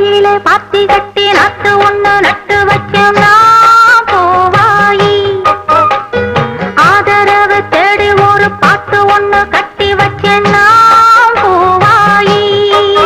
பாத்தியிலே பாத்தி கட்டி நாத்து ஒண்ணு நட்டு